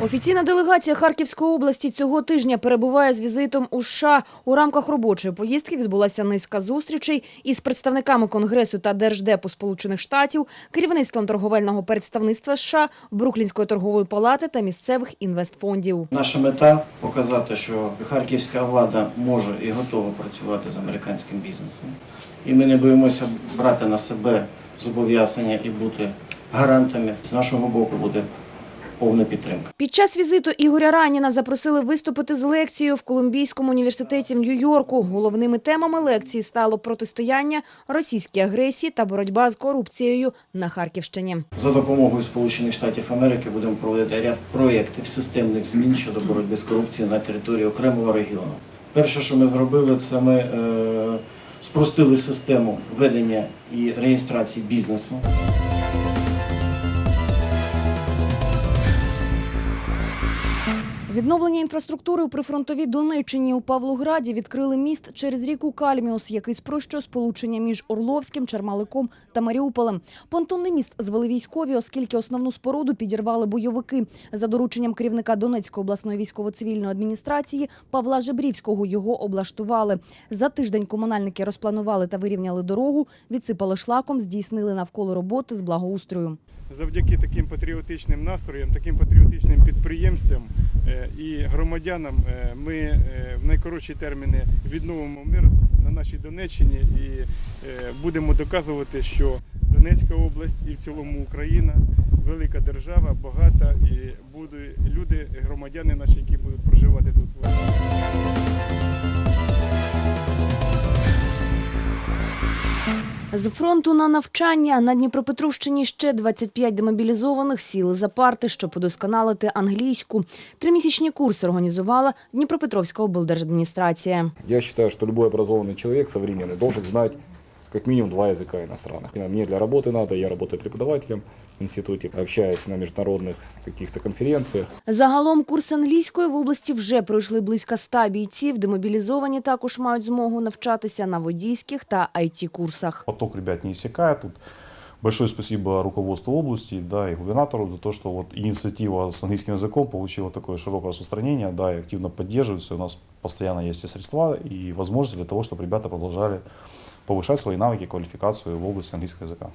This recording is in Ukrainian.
Офіційна делегація Харківської області цього тижня перебуває з візитом у США. У рамках робочої поїздки відбулася низка зустрічей із представниками Конгресу та Держдепу Сполучених Штатів, керівництвом торговельного представництва США, Бруклінської торгової палати та місцевих інвестфондів. Наша мета показати, що харківська влада може і готова працювати з американським бізнесом. І ми не боїмося брати на себе зобов'язання і бути гарантами. З нашого боку буде повна підтримка. Під час візиту Ігоря Раніна запросили виступити з лекцією в Колумбійському університеті Нью-Йорку. Головними темами лекції стало протистояння російській агресії та боротьба з корупцією на Харківщині. За допомогою Сполучених Штатів Америки будемо проводити ряд проєктів системних змін щодо боротьби з корупцією на території окремого регіону. Перше, що ми зробили, це ми е, спростили систему ведення і реєстрації бізнесу. Відновлення інфраструктури у прифронтовій Донеччині у Павлограді відкрили міст через ріку Кальміус, який спрощує сполучення між Орловським, Чермаликом та Маріуполем. Понтонний міст звели військові, оскільки основну споруду підірвали бойовики. За дорученням керівника Донецької обласної військово-цивільної адміністрації Павла Жебрівського його облаштували. За тиждень комунальники розпланували та вирівняли дорогу, відсипали шлаком, здійснили навколо роботи з благоустрою. завдяки таким патріотичним настроям, таким патріотичним підприємствам і громадянам е, ми е, в найкоротші терміни відновимо мир на нашій Донеччині і е, будемо доказувати, що Донецька область і в цілому Україна велика держава, багата і будуть люди, громадяни наші, які будуть проживати тут. З фронту на навчання на Дніпропетровщині ще 25 демобілізованих сіли за парти, щоб удосконалити англійську. Тримісячні курси організувала Дніпропетровська облдержадміністрація. Я вважаю, що будь-який образований человек сучасний, має знать как минимум два языка иностранных. Мне для работы надо, я работаю преподавателем в институте, общаюсь на международных каких-то конференциях. Загалом курс англійської в області вже пройшли близько 100 бійців. Демобілізовані також мають змогу навчатися на водійських та IT-курсах. поток ребят не иссякает. Тут большое спасибо руководству области, да, и губернатору за то, что вот инициатива с английским языком получила такое широкое распространение, да, и активно поддерживается. У нас постоянно есть и средства, и возможности для того, чтобы ребята продолжали повышать свои навыки, квалификацию в области английского языка.